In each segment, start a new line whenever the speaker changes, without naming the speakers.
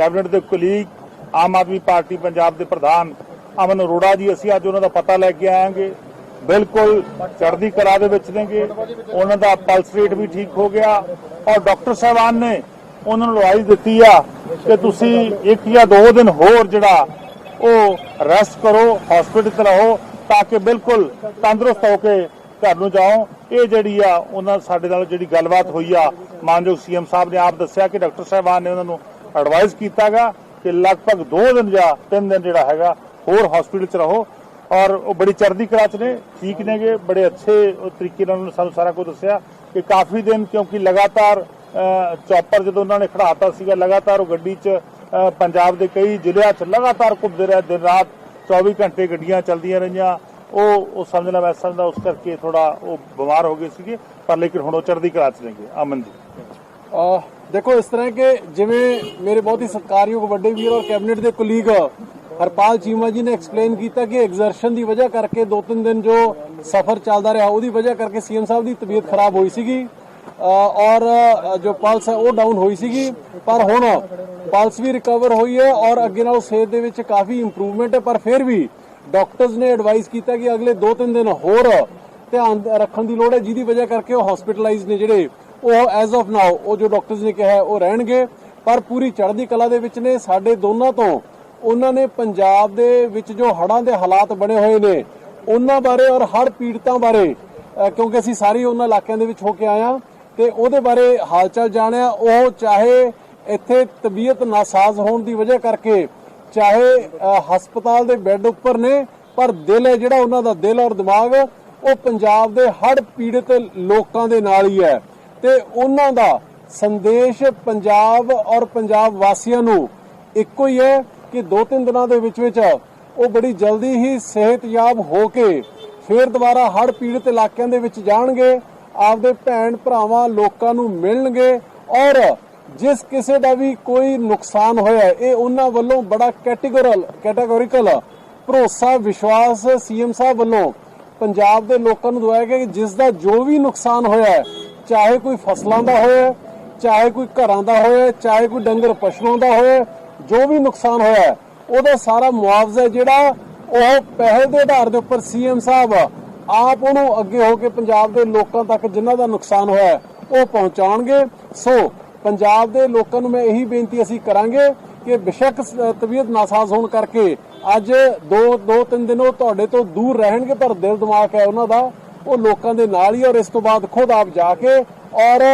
Cabinet ਦੇ colleague Aam Aadmi party Punjab ਦੇ ਪ੍ਰਧਾਨ ਅਮਨ ਅਰੋੜਾ ਜੀ, ਅਸੀਂ ਅੱਜ ਉਹਨਾਂ ਦਾ ਪਤਾ ਲੈ ਕੇ ਆਏਾਂਗੇ ਬਿਲਕੁਲ ਚੜ੍ਹਦੀ ਕਲਾ ਦੇ ਵਿੱਚ ਨੇਗੇ। ਉਹਨਾਂ ਦਾ ਪਲਸ ਰੇਟ ਵੀ ਠੀਕ ਹੋ ਗਿਆ। ਔਰ ਡਾਕਟਰ ਸਾਹਿਬਾਨ ਨੇ ਉਹਨਾਂ ਨੂੰ ਐਡਵਾਈਸ ਦਿੱਤੀ ਆ ਕਿ ਤੁਸੀਂ ਇੱਕ ਜਾਂ ਦੋ ਦਿਨ ਹੋਰ ਜਿਹੜਾ ਉਹ ਰੈਸਟ ਕਰੋ ਹਸਪੀਟਲ ਚ ਰਹੋ, ਤਾਂ ਕਿ ਬਿਲਕੁਲ ਤੰਦਰੁਸਤ ਹੋ ਕੇ ਘਰ ਨੂੰ ਜਾਓ। ਇਹ ਜਿਹੜੀ ਆ, ਉਹਨਾਂ ਸਾਡੇ ਨਾਲ ਜਿਹੜੀ ਗੱਲਬਾਤ ਹੋਈ ਆ, ਮਾਨਯੋਗ ਸੀਐਮ ਸਾਹਿਬ ਨੇ ਆਪ ਦੱਸਿਆ ਕਿ ਡਾਕਟਰ ਸਾਹਿਬਾਨ ਨੇ ਉਹਨਾਂ ਨੂੰ ਐਡਵਾਈਸ ਕੀਤਾਗਾ ਕਿ ਲਗਭਗ 2 ਦਿਨ ਜਾਂ 3 ਦਿਨ ਜਿਹੜਾ ਹੈਗਾ, ਹੋਰ ਹਸਪੀਟਲ ਚ ਰਹੋ। ਔਰ ਉਹ ਬੜੀ ਚੜ੍ਹਦੀ ਕਲਾ ਚ ਨੇ, ਠੀਕ ਨੇਗੇ, ਬੜੇ ਅੱਛੇ ਤਰੀਕੇ ਨਾਲ ਉਹਨਾਂ ਨੇ ਸਾਨੂੰ ਸਾਰਾ ਕੁਝ ਦੱਸਿਆ ਕਿ ਕਾਫੀ ਦਿਨ ਕਿਉਂਕਿ ਲਗਾਤਾਰ ਚੌਪਰ ਜਦੋਂ ਉਹਨਾਂ ਨੇ ਖੜਾਤਾ ਸੀਗਾ, ਲਗਾਤਾਰ ਉਹ ਗੱਡੀ 'ਚ ਪੰਜਾਬ ਦੇ ਕਈ ਜ਼ਿਲ੍ਹਿਆਂ 'ਚ ਲਗਾਤਾਰ ਘੁੰਮਦੇ ਰਹੇ, ਦਿਨ ਰਾਤ 24 ਘੰਟੇ ਗੱਡੀਆਂ ਚੱਲਦੀਆਂ ਰਹੀਆਂ। ਉਹ ਉਹ ਸਮਝਣਾ ਮੈਂ ਸਮਝਦਾ ਉਸ ਕਰਕੇ ਥੋੜਾ ਉਹ ਬਿਮਾਰ ਹੋ ਗਏ ਸੀਗੇ, ਪਰ ਲੇਕਿਨ ਹੁਣ ਉਹ ਚੜ੍ਹਦੀ ਕਲਾ 'ਚ ਨੇਗੇ। ਅਮਨ ਜੀ।
ਅਹ ਦੇਖੋ, ਇਸ ਤਰ੍ਹਾਂ ਕਿ ਜਿਵੇਂ ਮੇਰੇ ਬਹੁਤ ਹੀ ਸਤਿਕਾਰਯੋਗ ਵੱਡੇ ਵੀਰ ਔਰ ਕੈਬਨਿਟ ਦੇ ਕੁਲੀਗ ਹਰਪਾਲ ਚੀਮਾ ਜੀ ਨੇ ਐਕਸਪਲੇਨ ਕੀਤਾ ਕਿ ਐਗਜ਼ਰਸ਼ਨ ਦੀ ਵਜ੍ਹਾ ਕਰਕੇ ਦੋ ਤਿੰਨ ਦਿਨ ਜੋ ਸਫ਼ਰ ਚੱਲਦਾ ਰਿਹਾ, ਉਹਦੀ ਵਜ੍ਹਾ ਕਰਕੇ ਸੀਐਮ ਸਾਹਿਬ ਦੀ ਤਬੀਅਤ ਖਰਾਬ ਹੋਈ ਸੀਗੀ ਔਰ ਜੋ ਪਲਸ ਹੈ ਉਹ ਡਾਊਨ ਹੋਈ ਸੀਗੀ, ਪਰ ਹੁਣ ਪਲਸ ਵੀ ਰਿਕਵਰ ਹੋਈ ਹੈ ਔਰ ਅੱਗੇ ਨਾਲੋਂ ਸਿਹਤ ਦੇ ਵਿੱਚ ਕਾਫੀ ਇੰਪਰੂਵਮੈਂਟ ਹੈ, ਪਰ ਫਿਰ ਵੀ ਡਾਕਟਰਸ ਨੇ ਐਡਵਾਈਸ ਕੀਤਾ ਕਿ ਅਗਲੇ 2-3 ਦਿਨ ਹੋਰ ਧਿਆਨ ਰੱਖਣ ਦੀ ਲੋੜ ਹੈ, ਜਿਹਦੀ ਵਜ੍ਹਾ ਕਰਕੇ ਉਹ ਹਸਪੀਟਲਾਈਜ਼ ਨੇ ਜਿਹੜੇ ਉਹ ਐਜ਼ ਆਫ ਨਾਓ ਉਹ ਜੋ ਡਾਕਟਰਸ ਨੇ ਕਿਹਾ ਉਹ ਰਹਿਣਗੇ। ਪਰ ਪੂਰੀ ਚੜ੍ਹਦੀ ਕਲਾ ਦੇ ਵਿੱਚ ਨੇ, ਸਾਡੇ ਦੋਨਾਂ ਤੋਂ, ਉਹਨਾਂ ਨੇ ਪੰਜਾਬ ਦੇ ਵਿੱਚ ਜੋ ਹੜ੍ਹਾਂ ਦੇ ਹਾਲਾਤ ਬਣੇ ਹੋਏ ਨੇ, ਉਹਨਾਂ ਬਾਰੇ ਔਰ ਹੜ੍ਹ ਪੀੜਤਾਂ ਬਾਰੇ ਕਿਉਂਕਿ ਅਸੀਂ ਸਾਰੇ ਉਹਨਾਂ ਇਲਾਕਿਆਂ ਦੇ ਵਿੱਚ ਹੋ ਕੇ ਆਏ ਹਾਂ, ਤੇ ਉਹਦੇ ਬਾਰੇ ਹਾਲਚਾਲ ਜਾਣਿਆ। ਉਹ ਚਾਹੇ ਇੱਥੇ ਤਬੀਅਤ ਨਾਸਾਜ਼ ਹੋਣ ਦੀ ਵਜ੍ਹਾ ਕਰਕੇ, ਚਾਹੇ ਹਸਪਤਾਲ ਦੇ ਬੈੱਡ ਉੱਪਰ ਨੇ, ਪਰ ਦਿਲ ਹੈ ਜਿਹੜਾ ਉਹਨਾਂ ਦਾ ਦਿਲ ਔਰ ਦਿਮਾਗ, ਉਹ ਪੰਜਾਬ ਦੇ ਹੜ੍ਹ ਪੀੜਤ ਲੋਕਾਂ ਦੇ ਨਾਲ ਹੀ ਹੈ। ਤੇ ਉਹਨਾਂ ਦਾ ਸੰਦੇਸ਼ ਪੰਜਾਬ ਔਰ ਪੰਜਾਬ ਵਾਸੀਆਂ ਨੂੰ ਇੱਕੋ ਹੀ ਹੈ ਕਿ ਦੋ ਤਿੰਨ ਦਿਨਾਂ ਦੇ ਵਿੱਚ ਵਿੱਚ ਉਹ ਬੜੀ ਜਲਦੀ ਹੀ ਸਿਹਤਯਾਬ ਹੋ ਕੇ ਫਿਰ ਦੁਬਾਰਾ ਹੜ੍ਹ ਪੀੜਤ ਇਲਾਕਿਆਂ ਦੇ ਵਿੱਚ ਜਾਣਗੇ, ਆਪਦੇ ਭੈਣ ਭਰਾਵਾਂ ਲੋਕਾਂ ਨੂੰ ਮਿਲਣਗੇ ਔਰ ਜਿਸ ਕਿਸੇ ਦਾ ਵੀ ਕੋਈ ਨੁਕਸਾਨ ਹੋਇਆ, ਇਹ ਉਹਨਾਂ ਵੱਲੋਂ ਬੜਾ ਕੈਟੇਗੋਰਲ ਕੈਟਾਗੋਰੀਕਲ ਭਰੋਸਾ, ਵਿਸ਼ਵਾਸ ਸੀਐਮ ਸਾਹਿਬ ਵੱਲੋਂ ਪੰਜਾਬ ਦੇ ਲੋਕਾਂ ਨੂੰ ਦਵਾਇਆ ਗਿਆ ਕਿ ਜਿਸ ਦਾ ਜੋ ਵੀ ਨੁਕਸਾਨ ਹੋਇਆ ਚਾਹੇ ਕੋਈ ਫਸਲਾਂ ਦਾ ਹੋਵੇ ਚਾਹੇ ਕੋਈ ਘਰਾਂ ਦਾ ਹੋਵੇ ਚਾਹੇ ਕੋਈ ਡੰਗਰ ਪਸ਼ੂਆਂ ਦਾ ਹੋਵੇ ਜੋ ਵੀ ਨੁਕਸਾਨ ਹੋਇਆ, ਉਹਦਾ ਸਾਰਾ ਮੁਆਵਜ਼ਾ ਜਿਹੜਾ ਉਹ ਪਹਿਲ ਦੇ ਆਧਾਰ ਦੇ ਉੱਪਰ ਸੀਐਮ ਸਾਹਿਬ ਆਪ ਉਹਨੂੰ ਅੱਗੇ ਹੋ ਕੇ ਪੰਜਾਬ ਦੇ ਲੋਕਾਂ ਤੱਕ ਜਿਨ੍ਹਾਂ ਦਾ ਨੁਕਸਾਨ ਹੋਇਆ, ਉਹ ਪਹੁੰਚਾਉਣਗੇ। ਸੋ ਪੰਜਾਬ ਦੇ ਲੋਕਾਂ ਨੂੰ ਮੈਂ ਇਹੀ ਬੇਨਤੀ ਅਸੀਂ ਕਰਾਂਗੇ ਕਿ ਬਿਸ਼ੱਕ ਤਬੀਅਤ ਨਾਸਾਜ਼ ਹੋਣ ਕਰਕੇ ਅੱਜ ਦੋ ਦੋ, ਤਿੰਨ ਦਿਨ ਉਹ ਤੁਹਾਡੇ ਤੋਂ ਦੂਰ ਰਹਿਣਗੇ, ਪਰ ਦਿਲ ਦਿਮਾਗ ਹੈ ਉਹਨਾਂ ਦਾ ਉਹ ਲੋਕਾਂ ਦੇ ਨਾਲ ਹੀ ਔਰ ਇਸ ਤੋਂ ਬਾਅਦ ਖੁਦ ਆਪ ਜਾ ਕੇ ਔਰ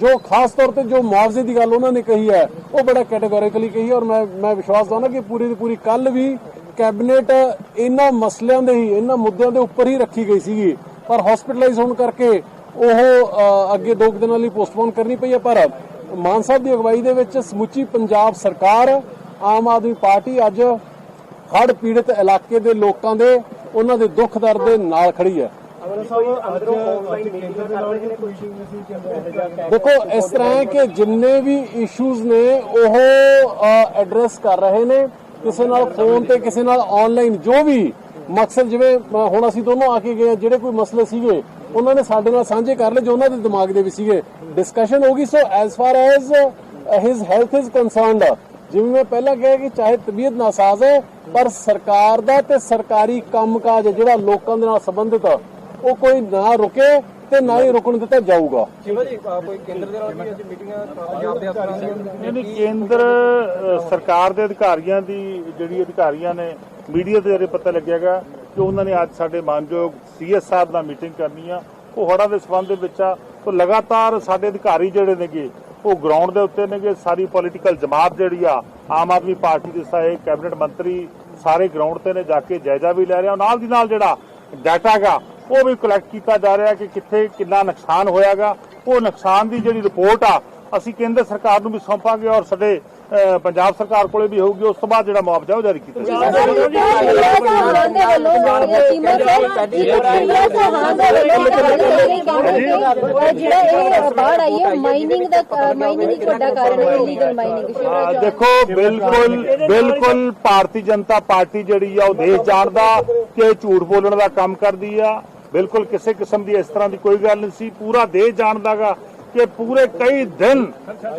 ਜੋ ਖਾਸ ਤੌਰ ਤੇ ਜੋ ਮੁਆਵਜ਼ੇ ਦੀ ਗੱਲ ਉਹਨਾਂ ਨੇ ਕਹੀ ਹੈ, ਉਹ ਬੜਾ ਕੈਟੇਗੋਰੀਕਲੀ ਕਹੀ ਹੈ ਔਰ ਮੈਂ ਮੈਂ ਵਿਸ਼ਵਾਸ ਦਵਾਂਗਾ ਕਿ ਪੂਰੀ ਦੀ ਪੂਰੀ ਕੱਲ ਵੀ ਕੈਬਨਿਟ ਇਹਨਾਂ ਮਸਲਿਆਂ ਦੇ ਹੀ, ਇਹਨਾਂ ਮੁੱਦਿਆਂ ਦੇ ਉੱਪਰ ਹੀ ਰੱਖੀ ਗਈ ਸੀਗੀ। ਪਰ ਹਸਪੀਟਲਾਈਜ਼ ਹੋਣ ਕਰਕੇ ਉਹ ਅੱਗੇ ਦੋ ਕੁ ਦਿਨਾਂ ਲਈ ਪੋਸਟਪੋਨ ਕਰਨੀ ਪਈ ਹੈ, ਪਰ ਮਾਨ ਸਾਹਿਬ ਦੀ ਅਗਵਾਈ ਦੇ ਵਿੱਚ ਸਮੁੱਚੀ ਪੰਜਾਬ ਸਰਕਾਰ, ਆਮ ਆਦਮੀ ਪਾਰਟੀ ਅੱਜ ਹੜ ਪੀੜਤ ਇਲਾਕੇ ਦੇ ਲੋਕਾਂ ਦੇ, ਉਹਨਾਂ ਦੇ ਦੁੱਖ ਦਰਦ ਦੇ ਨਾਲ ਖੜੀ ਹੈ। ਦੇਖੋ ਇਸ ਤਰ੍ਹਾਂ ਹੈ ਕਿ ਜਿੰਨੇ ਵੀ ਇਸ਼ੂਜ਼ ਨੇ ਉਹ ਐਡਰੈਸ ਕਰ ਰਹੇ ਨੇ। ਕਿਸੇ ਨਾਲ ਫੋਨ ਤੇ ਕਿਸੇ ਨਾਲ ਆਨਲਾਈਨ ਜੋ ਵੀ ਮਕਸਦ ਜਿਵੇਂ ਹੁਣ ਅਸੀਂ ਦੋਨੋਂ ਆ ਕੇ ਗਏ ਜਿਹੜੇ ਕੋਈ ਮਸਲੇ ਸੀਗੇ ਉਹਨਾਂ ਨੇ ਸਾਡੇ ਨਾਲ ਸਾਂਝੇ ਕਰ ਲਏ ਜੋ ਉਹਨਾਂ ਦੇ ਦਿਮਾਗ ਦੇ ਵਿੱਚ ਸੀਗੇ। ਡਿਸਕਸ਼ਨ ਹੋ ਗਈ so as far as his health is concerned ਜਿਵੇਂ ਮੈਂ ਪਹਿਲਾਂ ਕਿਹਾ ਕਿ ਚਾਹੇ ਤਬੀਅਤ ਨਾਸਾਜ਼ ਹੈ ਪਰ ਸਰਕਾਰ ਦਾ ਤੇ ਸਰਕਾਰੀ ਕੰਮਕਾਜ ਜਿਹੜਾ ਲੋਕਾਂ ਦੇ ਨਾਲ ਸੰਬੰਧਿਤ ਆ, ਉਹ ਕੋਈ ਨਾ ਰੁਕੇ ਤੇ ਨਾ ਹੀ ਰੁਕਣ ਦਿੱਤਾ ਜਾਊਗਾ।
ਸ਼ਿਵਾ ਜੀ ਅਹ ਕੋਈ ਕੇਂਦਰ ਦੇ ਨਾਲ ਵੀ ਅੱਜ ਮੀਟਿੰਗਾਂ ਪੰਜਾਬ ਦੇ ਅਫਸਰਾਂ ਦੀਆਂ
ਨਹੀਂ ਨਹੀਂ ਕੇਂਦਰ ਅ, ਸਰਕਾਰ ਦੇ ਅਧਿਕਾਰੀਆਂ ਦੀ ਜਿਹੜੀ ਅਧਿਕਾਰੀਆਂ ਨੇ ਮੀਡੀਆ ਦੇ ਜ਼ਰੀਏ ਪਤਾ ਲੱਗਿਆਗਾ ਕਿ ਉਹਨਾਂ ਨੇ ਅੱਜ ਸਾਡੇ ਮਾਨਯੋਗ ਸੀਐਸ ਸਾਹਿਬ ਨਾਲ ਮੀਟਿੰਗ ਕਰਨੀ ਆ। ਉਹ ਹੜ੍ਹਾਂ ਦੇ ਸਬੰਧ ਦੇ ਵਿੱਚ ਆ। ਉਹ ਲਗਾਤਾਰ ਸਾਡੇ ਅਧਿਕਾਰੀ ਜਿਹੜੇ ਨੇਗੇ ਉਹ ਗਰਾਊਂਡ ਦੇ ਉੱਤੇ ਨੇਗੇ। ਸਾਰੀ ਪੋਲੀਟੀਕਲ ਜਮਾਤ ਜਿਹੜੀ ਆ ਆਮ ਆਦਮੀ ਪਾਰਟੀ ਦੇ ਸਾਰੇ ਕੈਬਨਿਟ ਮੰਤਰੀ ਸਾਰੇ ਗਰਾਊਂਡ ਤੇ ਨੇ ਜਾ ਕੇ ਜਾਇਜ਼ਾ ਵੀ ਲੈ ਰਿਹਾ। ਨਾਲ ਦੀ ਨਾਲ ਜਿਹੜਾ ਡਾਟਾ ਗਾ ਉਹ ਵੀ ਕਲੈਕਟ ਕੀਤਾ ਜਾ ਰਿਹਾ ਕਿ ਕਿੱਥੇ ਕਿੰਨਾ ਨੁਕਸਾਨ ਹੋਇਆਗਾ। ਉਹ ਨੁਕਸਾਨ ਦੀ ਜਿਹੜੀ ਰਿਪੋਰਟ ਆ ਅਸੀਂ ਕੇਂਦਰ ਸਰਕਾਰ ਨੂੰ ਵੀ ਸੌਂਪਾਂਗੇ ਔਰ ਸਾਡੇ ਪੰਜਾਬ ਸਰਕਾਰ ਕੋਲੇ ਵੀ ਹੋਊਗੀ। ਉਸ ਤੋਂ ਬਾਅਦ ਜਿਹੜਾ ਮੁਆਵਜ਼ਾ ਉਹ ਜਾਰੀ ਕੀਤਾ ਦੇਖੋ ਬਿਲਕੁਲ ਬਿਲਕੁਲ ਭਾਰਤੀ ਜਨਤਾ ਪਾਰਟੀ ਜਿਹੜੀ ਆ ਉਹ ਦੇਸ਼ ਜਾਣਦਾ ਕਿ ਝੂਠ ਬੋਲਣ ਦਾ ਕੰਮ ਕਰਦੀ ਆ। ਬਿਲਕੁਲ ਕਿਸੇ ਕਿਸਮ ਦੀ ਇਸ ਤਰ੍ਹਾਂ ਦੀ ਕੋਈ ਗੱਲ ਨਹੀਂ ਸੀ। ਪੂਰਾ ਦੇਸ਼ ਜਾਣਦਾਗਾ ਕਿ ਪੂਰੇ ਕਈ ਦਿਨ,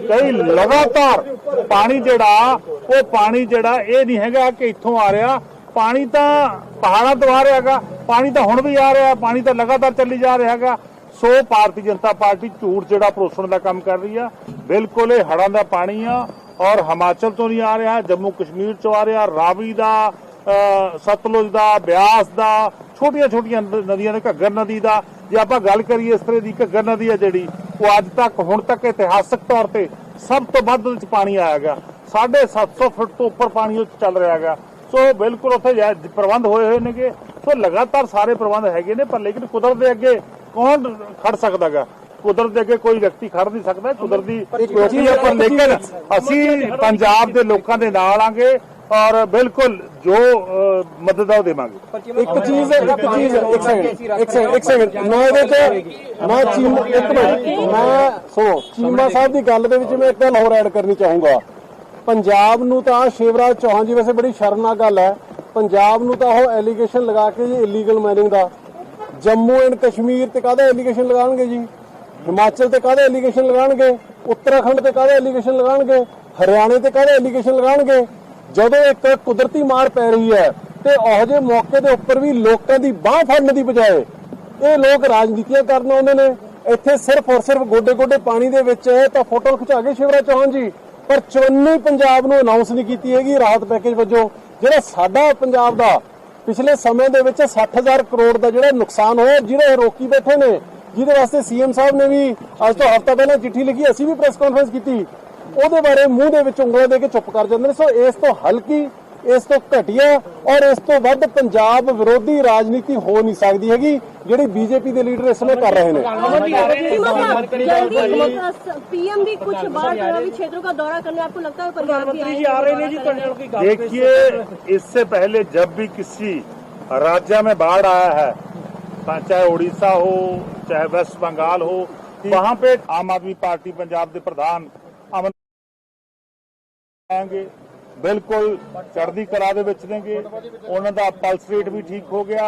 ਕਈ ਲਗਾਤਾਰ ਪਾਣੀ ਜਿਹੜਾ, ਉਹ ਪਾਣੀ ਜਿਹੜਾ ਇਹ ਨਹੀਂ ਹੈਗਾ ਕਿ ਇੱਥੋਂ ਆ ਰਿਹਾ। ਪਾਣੀ ਤਾਂ ਪਹਾੜਾਂ ਤੋਂ ਆ ਰਿਹਾ ਹੈਗਾ, ਪਾਣੀ ਤਾਂ ਹੁਣ ਵੀ ਆ ਰਿਹਾ, ਪਾਣੀ ਤਾਂ ਲਗਾਤਾਰ ਚੱਲੀ ਜਾ ਰਿਹਾ ਹੈਗਾ। ਸੋ ਭਾਰਤੀ ਜਨਤਾ ਪਾਰਟੀ ਝੂਠ ਜਿਹੜਾ ਪਰੋਸਣ ਦਾ ਕੰਮ ਕਰ ਰਹੀ ਆ। ਬਿਲਕੁਲ ਇਹ ਹੜਾਂ ਦਾ ਪਾਣੀ ਆ ਔਰ ਹਿਮਾਚਲ ਤੋਂ ਨਹੀਂ ਆ ਰਿਹਾ, ਜੰਮੂ ਕਸ਼ਮੀਰ ਚੋਂ ਆ ਰਿਹਾ, ਰਾਵੀ ਦਾ ਸਤਲੁਜ ਦਾ, ਬਿਆਸ ਦਾ ਛੋਟੀਆਂ ਛੋਟੀਆਂ ਨਦੀਆਂ ਨੇ ਘੱਗਰ ਨਦੀ ਦਾ ਜੇ ਆਪਾਂ ਗੱਲ ਕਰੀਏ ਇਸ ਤਰ੍ਹਾਂ ਦੀ ਘੱਗਰ ਨਦੀ ਆ ਜਿਹੜੀ ਉਹ ਅੱਜ ਤੱਕ ਹੁਣ ਤੱਕ ਇਤਿਹਾਸਕ ਤੌਰ ਤੇ ਸਭ ਤੋਂ ਵੱਧ ਉਹਦੇ ਚ ਪਾਣੀ ਆਇਆ ਹੈਗਾ। 750 ਫੁੱਟ ਤੋਂ ਉੱਪਰ ਪਾਣੀ ਉਹ ਚੱਲ ਰਿਹਾ ਹੈਗਾ। ਸੋ ਬਿਲਕੁਲ ਉੱਥੇ ਪ੍ਰਬੰਧ ਹੋਏ ਹੋਏ ਨੇਗੇ। ਸੋ ਲਗਾਤਾਰ ਸਾਰੇ ਪ੍ਰਬੰਧ ਹੈਗੇ ਨੇ ਪਰ ਲੇਕਿਨ ਕੁਦਰਤ ਦੇ ਅੱਗੇ ਕੌਣ ਖੜ ਸਕਦਾਗਾ ਕੁਦਰਤ ਦੇ ਅੱਗੇ ਕੋਈ ਵਿਅਕਤੀ ਖੜ ਨਹੀਂ ਸਕਦਾ। ਕੁਦਰਤ ਦੀ ਹੈ ਪਰ ਲੇਕਿਨ ਅਸੀਂ ਪੰਜਾਬ ਦੇ ਲੋਕਾਂ ਦੇ ਨਾਲ ਆਂਗੇ। ਔਰ ਬਿਲਕੁਲ ਜੋ ਮਦਦ ਆ ਉਹ ਦੇਵਾਂਗੇ
ਇੱਕ ਚੀਜ਼ ਇੱਕ ਚੀਜ਼ ਇੱਕ ਸੈਕਿੰਡ ਇੱਕ ਸੈਕਿੰਡ ਇੱਕ ਸੈਕਿੰਡ ਮੈਂ ਇਹਦੇ ਚ ਮੈਂ ਚੀਮਾ ਇੱਕ ਮਿੰਟ। ਮੈਂ ਸੁਣੋ ਚੀਮਾ ਸਾਹਿਬ ਦੀ ਗੱਲ ਦੇ ਵਿੱਚ ਮੈਂ ਇੱਕ ਗੱਲ ਹੋਰ ਐਡ ਕਰਨੀ ਚਾਹੂੰਗਾ। ਪੰਜਾਬ ਨੂੰ ਤਾਂ ਸ਼ਿਵਰਾਜ ਚੌਹਾਨ ਜੀ ਵੈਸੇ ਬੜੀ ਸ਼ਰਮਨਾਕ ਗੱਲ ਹੈ। ਪੰਜਾਬ ਨੂੰ ਤਾਂ ਉਹ ਐਲੀਗੇਸ਼ਨ ਲਗਾ ਕੇ ਜੀ ਇਲੀਗਲ ਮਾਈਨਿੰਗ ਦਾ। ਜੰਮੂ ਐਂਡ ਕਸ਼ਮੀਰ ਤੇ ਕਾਹਦਾ ਐਲੀਗੇਸ਼ਨ ਲਗਾਉਣਗੇ ਜੀ? ਹਿਮਾਚਲ ਤੇ ਕਾਹਦਾ ਐਲੀਗੇਸ਼ਨ ਲਗਾਉਣਗੇ? ਉੱਤਰਾਖੰਡ ਤੇ ਕਾਹਦਾ ਐਲੀਗੇਸ਼ਨ ਲਗਾਉਣਗੇ? ਹਰਿਆਣੇ ਤੇ ਕਾਹਦਾ ਐਲੀਗੇਸ਼ਨ ਲਗਾਉਣਗੇ? ਜਦੋਂ ਇੱਕ ਕੁਦਰਤੀ ਮਾਰ ਪੈ ਰਹੀ ਹੈ ਤੇ ਉਹ ਜਿਹੇ ਮੌਕੇ ਦੇ ਉੱਪਰ ਵੀ ਲੋਕਾਂ ਦੀ ਬਾਹ ਫੜਨ ਦੀ ਬਜਾਏ ਇਹ ਲੋਕ ਰਾਜਨੀਤੀਆਂ ਕਰਨ ਆਉਂਦੇ ਨੇ। ਇੱਥੇ ਸਿਰਫ ਔਰ ਸਿਰਫ ਗੋਡੇ ਗੋਡੇ ਪਾਣੀ ਦੇ ਵਿੱਚ ਤਾਂ ਫੋਟੋ ਖਿਚਾ ਕੇ ਸ਼ਿਵਰਾਜ ਚੌਹਾਨ ਜੀ। ਪਰ ਚਵੰਨੀ ਪੰਜਾਬ ਨੂੰ ਅਨਾਉਂਸ ਨਹੀਂ ਕੀਤੀ ਹੈਗੀ ਰਾਹਤ ਪੈਕੇਜ ਵਜੋਂ। ਜਿਹੜਾ ਸਾਡਾ ਪੰਜਾਬ ਦਾ ਪਿਛਲੇ ਸਮੇਂ ਦੇ ਵਿੱਚ 60000 ਕਰੋੜ ਦਾ ਜਿਹੜਾ ਨੁਕਸਾਨ ਹੋਇਆ ਜਿਹੜੇ ਰੋਕੀ ਬੈਠੇ ਨੇ। ਜਿਹਦੇ ਵਾਸਤੇ ਸੀਐਮ ਸਾਹਿਬ ਨੇ ਵੀ ਅੱਜ ਤੋਂ ਹਫ਼ਤਾ ਪਹਿਲਾਂ ਚਿੱਠੀ ਲਿਖੀ, ਅਸੀਂ ਵੀ ਪ੍ਰੈਸ ਕਾਨਫਰੰਸ ਕੀਤੀ। ਉਹਦੇ ਬਾਰੇ ਮੂੰਹ ਦੇ ਵਿੱਚ ਉਂਗਲਾਂ ਦੇ ਕੇ ਚੁੱਪ ਕਰ ਜਾਂਦੇ ਨੇ ਸੋ ਇਸ ਤੋਂ ਹਲਕੀ ਇਸ ਤੋਂ ਘਟੀਆ ਔਰ ਇਸ ਤੋਂ ਵੱਧ ਪੰਜਾਬ ਵਿਰੋਧੀ ਰਾਜਨੀਤੀ ਹੋ ਨਹੀਂ ਸਕਦੀ ਹੈਗੀ ਜਿਹੜੀ ਬੀਜੇਪੀ ਦੇ ਲੀਡਰ ਇਸ ਸਮੇਂ ਕਰ ਰਹੇ ਨੇ
जल्दी पीएम भी कुछ बाढ़ प्रभावित क्षेत्रों का दौरा करने आपको लगता है प्रधानमंत्री जी आ रहे हैं जी
देखिए इससे पहले जब भी किसी राज्य में बाढ़ आया है चाहे उड़ीसा हो चाहे वेस्ट बंगाल हो वहां पे आम आदमी पार्टी पंजाब के प्रधान ਆਂਗੇ ਬਿਲਕੁਲ ਚੜ੍ਹਦੀ ਕਲਾ ਦੇ ਵਿੱਚ ਨੇਗੇ। ਉਹਨਾਂ ਦਾ ਪਲਸ ਰੇਟ ਵੀ ਠੀਕ ਹੋ ਗਿਆ।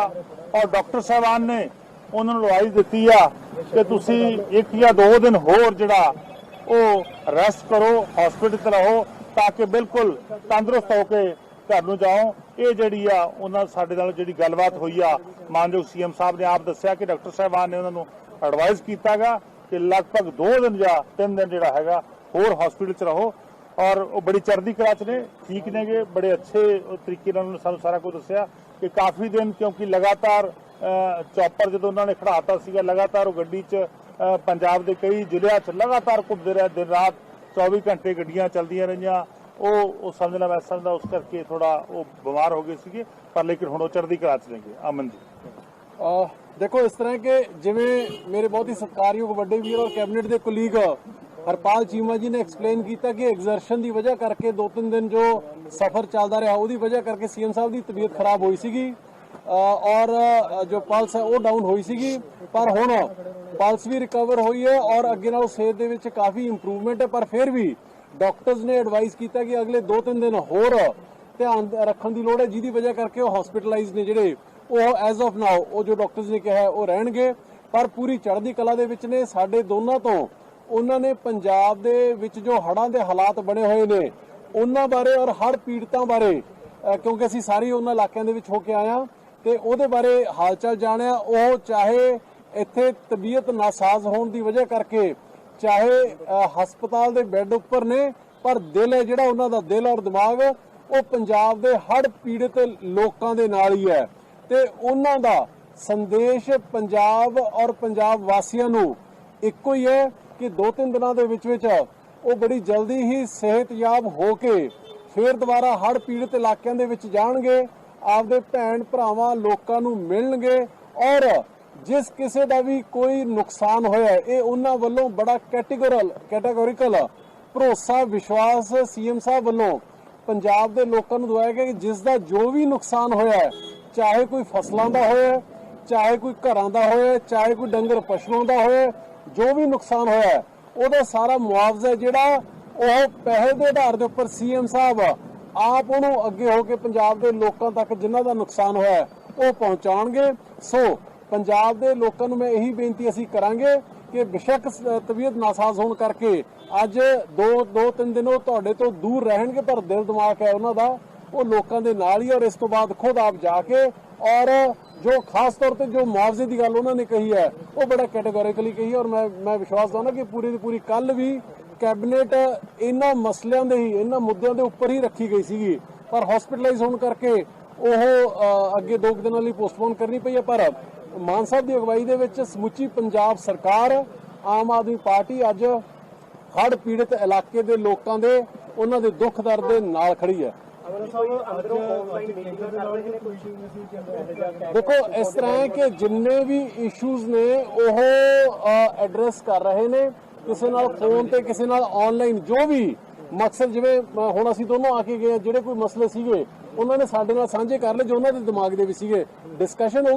ਔਰ ਡਾਕਟਰ ਸਾਹਿਬਾਨ ਨੇ ਉਹਨਾਂ ਨੂੰ ਅਡਵਾਈਸ ਦਿੱਤੀ ਆ ਕਿ ਤੁਸੀਂ ਇੱਕ ਜਾਂ ਦੋ ਦਿਨ ਹੋਰ ਜਿਹੜਾ ਉਹ ਰੈਸਟ ਕਰੋ ਹਸਪੀਟਲ 'ਚ ਰਹੋ, ਤਾਂ ਕਿ ਬਿਲਕੁਲ ਤੰਦਰੁਸਤ ਹੋ ਕੇ ਘਰ ਨੂੰ ਜਾਓ। ਇਹ ਜਿਹੜੀ ਆ, ਉਹਨਾਂ ਸਾਡੇ ਨਾਲ ਜਿਹੜੀ ਗੱਲਬਾਤ ਹੋਈ ਆ, ਮਾਨਯੋਗ ਸੀਐਮ ਸਾਹਿਬ ਨੇ ਆਪ ਦੱਸਿਆ ਕਿ ਡਾਕਟਰ ਸਾਹਿਬਾਨ ਨੇ ਉਹਨਾਂ ਨੂੰ ਐਡਵਾਈਸ ਕੀਤਾਗਾ ਕਿ ਲਗਭਗ 2 ਦਿਨ ਜਾਂ 3 ਦਿਨ ਜਿਹੜਾ ਹੈਗਾ, ਹੋਰ ਹਸਪੀਟਲ 'ਚ ਰਹੋ। ਔਰ ਉਹ ਬੜੀ ਚੜ੍ਹਦੀ ਕਲਾ ਚ ਨੇ। ਠੀਕ ਨੇਗੇ ਬੜੇ ਅੱਛੇ ਤਰੀਕੇ ਨਾਲ ਉਹਨਾਂ ਨੇ ਸਾਨੂੰ ਸਾਰਾ ਕੁਝ ਦੱਸਿਆ ਕਿ ਕਾਫੀ ਦਿਨ ਕਿਉਂਕਿ ਲਗਾਤਾਰ ਚੌਪਰ ਜਦੋਂ ਉਹਨਾਂ ਨੇ ਖੜਾਤਾ ਸੀਗਾ, ਲਗਾਤਾਰ ਉਹ ਗੱਡੀ 'ਚ ਪੰਜਾਬ ਦੇ ਕਈ ਜ਼ਿਲ੍ਹਿਆਂ 'ਚ ਲਗਾਤਾਰ ਘੁੰਮਦੇ ਰਹੇ। ਦਿਨ ਰਾਤ 24 ਘੰਟੇ ਗੱਡੀਆਂ ਚੱਲਦੀਆਂ ਰਹੀਆਂ। ਉਹ ਉਹ ਸਮਝਣਾ ਮੈਂ ਸਮਝਦਾ ਉਸ ਕਰਕੇ ਥੋੜਾ ਉਹ ਬਿਮਾਰ ਹੋ ਗਏ ਸੀਗੇ, ਪਰ ਲੇਕਿਨ ਹੁਣ ਉਹ ਚੜ੍ਹਦੀ ਕਲਾ ਚ ਨੇਗੇ ਅਮਨ ਜੀ।
ਦੇਖੋ, ਇਸ ਤਰ੍ਹਾਂ ਕਿ ਜਿਵੇਂ ਮੇਰੇ ਬਹੁਤ ਹੀ ਸਤਿਕਾਰਯੋਗ ਵੱਡੇ ਵੀਰ ਔਰ ਕੈਬਨਿਟ ਦੇ ਕੁਲੀਗ ਹਰਪਾਲ ਚੀਮਾ ਜੀ ਨੇ ਐਕਸਪਲੇਨ ਕੀਤਾ ਕਿ ਐਗਜ਼ਰਸ਼ਨ ਦੀ ਵਜ੍ਹਾ ਕਰਕੇ ਦੋ ਤਿੰਨ ਦਿਨ ਜੋ ਸਫ਼ਰ ਚੱਲਦਾ ਰਿਹਾ, ਉਹਦੀ ਵਜ੍ਹਾ ਕਰਕੇ ਸੀਐਮ ਸਾਹਿਬ ਦੀ ਤਬੀਅਤ ਖਰਾਬ ਹੋਈ ਸੀਗੀ ਔਰ ਜੋ ਪਲਸ ਹੈ ਉਹ ਡਾਊਨ ਹੋਈ ਸੀਗੀ, ਪਰ ਹੁਣ ਪਲਸ ਵੀ ਰਿਕਵਰ ਹੋਈ ਹੈ ਔਰ ਅੱਗੇ ਨਾਲੋਂ ਸਿਹਤ ਦੇ ਵਿੱਚ ਕਾਫੀ ਇੰਪਰੂਵਮੈਂਟ ਹੈ, ਪਰ ਫਿਰ ਵੀ ਡਾਕਟਰਸ ਨੇ ਐਡਵਾਈਸ ਕੀਤਾ ਕਿ ਅਗਲੇ 2-3 ਦਿਨ ਹੋਰ ਧਿਆਨ ਰੱਖਣ ਦੀ ਲੋੜ ਹੈ, ਜਿਹਦੀ ਵਜ੍ਹਾ ਕਰਕੇ ਉਹ ਹਸਪੀਟਲਾਈਜ਼ ਨੇ ਜਿਹੜੇ, ਉਹ ਐਜ਼ ਆਫ ਨਾਓ ਉਹ ਜੋ ਡਾਕਟਰਸ ਨੇ ਕਿਹਾ ਉਹ ਰਹਿਣਗੇ, ਪਰ ਪੂਰੀ ਚੜ੍ਹਦੀ ਕਲਾ ਦੇ ਵਿੱਚ ਨੇ, ਸਾਡੇ ਦੋਨਾਂ ਤੋਂ ਉਹਨਾਂ ਨੇ ਪੰਜਾਬ ਦੇ ਵਿੱਚ ਜੋ ਹੜ੍ਹਾਂ ਦੇ ਹਾਲਾਤ ਬਣੇ ਹੋਏ ਨੇ, ਉਹਨਾਂ ਬਾਰੇ ਔਰ ਹੜ੍ਹ ਪੀੜਤਾਂ ਬਾਰੇ ਕਿਉਂਕਿ ਅਸੀਂ ਸਾਰੇ ਉਹਨਾਂ ਇਲਾਕਿਆਂ ਦੇ ਵਿੱਚ ਹੋ ਕੇ ਆਏ ਹਾਂ ਤੇ ਉਹਦੇ ਬਾਰੇ ਹਾਲਚਾਲ ਜਾਣਿਆ। ਉਹ ਚਾਹੇ ਇੱਥੇ ਤਬੀਅਤ ਨਾਸਾਜ਼ ਹੋਣ ਦੀ ਵਜ੍ਹਾ ਕਰਕੇ ਚਾਹੇ ਹਸਪਤਾਲ ਦੇ ਬੈੱਡ ਉੱਪਰ ਨੇ, ਪਰ ਦਿਲ ਹੈ ਜਿਹੜਾ ਉਹਨਾਂ ਦਾ ਦਿਲ ਔਰ ਦਿਮਾਗ, ਉਹ ਪੰਜਾਬ ਦੇ ਹੜ੍ਹ ਪੀੜਤ ਲੋਕਾਂ ਦੇ ਨਾਲ ਹੀ ਹੈ। ਤੇ ਉਹਨਾਂ ਦਾ ਸੰਦੇਸ਼ ਪੰਜਾਬ ਔਰ ਪੰਜਾਬ ਵਾਸੀਆਂ ਨੂੰ ਇੱਕੋ ਹੀ ਹੈ ਕਿ ਦੋ ਤਿੰਨ ਦਿਨਾਂ ਦੇ ਵਿੱਚ ਵਿੱਚ ਉਹ ਬੜੀ ਜਲਦੀ ਹੀ ਸਿਹਤਯਾਬ ਹੋ ਕੇ ਫਿਰ ਦੁਬਾਰਾ ਹੜ੍ਹ ਪੀੜਤ ਇਲਾਕਿਆਂ ਦੇ ਵਿੱਚ ਜਾਣਗੇ, ਆਪਦੇ ਭੈਣ ਭਰਾਵਾਂ, ਲੋਕਾਂ ਨੂੰ ਮਿਲਣਗੇ ਔਰ ਜਿਸ ਕਿਸੇ ਦਾ ਵੀ ਕੋਈ ਨੁਕਸਾਨ ਹੋਇਆ, ਇਹ ਉਹਨਾਂ ਵੱਲੋਂ ਬੜਾ ਕੈਟੇਗੋਰਲ ਕੈਟਾਗੋਰੀਕਲ ਭਰੋਸਾ, ਵਿਸ਼ਵਾਸ ਸੀਐਮ ਸਾਹਿਬ ਵੱਲੋਂ ਪੰਜਾਬ ਦੇ ਲੋਕਾਂ ਨੂੰ ਦਵਾਇਆ ਗਿਆ ਕਿ ਜਿਸ ਦਾ ਜੋ ਵੀ ਨੁਕਸਾਨ ਹੋਇਆ, ਚਾਹੇ ਕੋਈ ਫਸਲਾਂ ਦਾ ਹੋਇਆ, ਚਾਹੇ ਕੋਈ ਘਰਾਂ ਦਾ ਹੋਇਆ, ਚਾਹੇ ਕੋਈ ਡੰਗਰ ਪਸ਼ੂਆਂ ਦਾ ਹੋਇਆ ਜੋ ਵੀ ਨੁਕਸਾਨ ਹੋਇਆ ਉਹਦਾ ਸਾਰਾ ਮੁਆਵਜ਼ਾ ਜਿਹੜਾ ਉਹ ਪਹਿਲ ਦੇ ਆਧਾਰ ਦੇ ਉੱਪਰ ਸੀਐਮ ਸਾਹਿਬ ਆਪ ਉਹਨੂੰ ਅੱਗੇ ਹੋ ਕੇ ਪੰਜਾਬ ਦੇ ਲੋਕਾਂ ਤੱਕ ਜਿਨ੍ਹਾਂ ਦਾ ਨੁਕਸਾਨ ਹੋਇਆ ਉਹ ਪਹੁੰਚਾਉਣਗੇ। ਸੋ ਪੰਜਾਬ ਦੇ ਲੋਕਾਂ ਨੂੰ ਮੈਂ ਇਹੀ ਬੇਨਤੀ ਅਸੀਂ ਕਰਾਂਗੇ ਕਿ ਬਿਸ਼ੱਕ ਤਬੀਅਤ ਨਾਸਾਜ਼ ਹੋਣ ਕਰਕੇ ਅੱਜ ਦੋ ਦੋ, ਤਿੰਨ ਦਿਨ ਉਹ ਤੁਹਾਡੇ ਤੋਂ ਦੂਰ ਰਹਿਣਗੇ, ਪਰ ਦਿਲ ਦਿਮਾਗ ਹੈ ਉਹਨਾਂ ਦਾ, ਉਹ ਲੋਕਾਂ ਦੇ ਨਾਲ ਹੀ ਔਰ ਇਸ ਤੋਂ ਬਾਅਦ ਖੁਦ ਆਪ ਜਾ ਕੇ ਔਰ ਜੋ ਖਾਸ ਤੌਰ ਤੇ ਜੋ ਮੁਆਵਜ਼ੇ ਦੀ ਗੱਲ ਉਹਨਾਂ ਨੇ ਕਹੀ ਹੈ, ਉਹ ਬੜਾ ਕੈਟੇਗੋਰਿਕਲੀ ਕਹੀ ਹੈ ਔਰ ਮੈਂ ਮੈਂ ਵਿਸ਼ਵਾਸ ਦਵਾਂਗਾ ਕਿ ਪੂਰੀ ਦੀ ਪੂਰੀ ਕੱਲ ਵੀ ਕੈਬਨਿਟ ਇਹਨਾਂ ਮਸਲਿਆਂ ਦੇ ਹੀ, ਇਹਨਾਂ ਮੁੱਦਿਆਂ ਦੇ ਉੱਪਰ ਹੀ ਰੱਖੀ ਗਈ ਸੀਗੀ। ਪਰ ਹਸਪੀਟਲਾਈਜ਼ ਹੋਣ ਕਰਕੇ ਉਹ ਅੱਗੇ ਦੋ ਕੁ ਦਿਨਾਂ ਲਈ ਪੋਸਟਪੋਨ ਕਰਨੀ ਪਈ ਹੈ, ਪਰ ਮਾਨ ਸਾਹਿਬ ਦੀ ਅਗਵਾਈ ਦੇ ਵਿੱਚ ਸਮੁੱਚੀ ਪੰਜਾਬ ਸਰਕਾਰ, ਆਮ ਆਦਮੀ ਪਾਰਟੀ ਅੱਜ ਹੜ ਪੀੜਤ ਇਲਾਕੇ ਦੇ ਲੋਕਾਂ ਦੇ, ਉਹਨਾਂ ਦੇ ਦੁੱਖ ਦਰਦ ਦੇ ਨਾਲ ਖੜੀ ਹੈ। ਦੇਖੋ ਇਸ ਤਰ੍ਹਾਂ ਹੈ ਕਿ ਜਿੰਨੇ ਵੀ ਇਸ਼ੂਜ਼ ਨੇ ਉਹ ਐਡਰੈਸ ਕਰ ਰਹੇ ਨੇ। ਕਿਸੇ ਨਾਲ ਫੋਨ ਤੇ ਕਿਸੇ ਨਾਲ ਆਨਲਾਈਨ ਜੋ ਵੀ ਮਕਸਦ ਜਿਵੇਂ ਹੁਣ ਅਸੀਂ ਦੋਨੋਂ ਆ ਕੇ ਗਏ ਜਿਹੜੇ ਕੋਈ ਮਸਲੇ ਸੀਗੇ ਉਹਨਾਂ ਨੇ ਸਾਡੇ ਨਾਲ ਸਾਂਝੇ ਕਰ ਲਏ ਜੋ ਉਹਨਾਂ ਦੇ ਦਿਮਾਗ ਦੇ ਵਿੱਚ ਸੀਗੇ। ਡਿਸਕਸ਼ਨ ਹੋਗੀ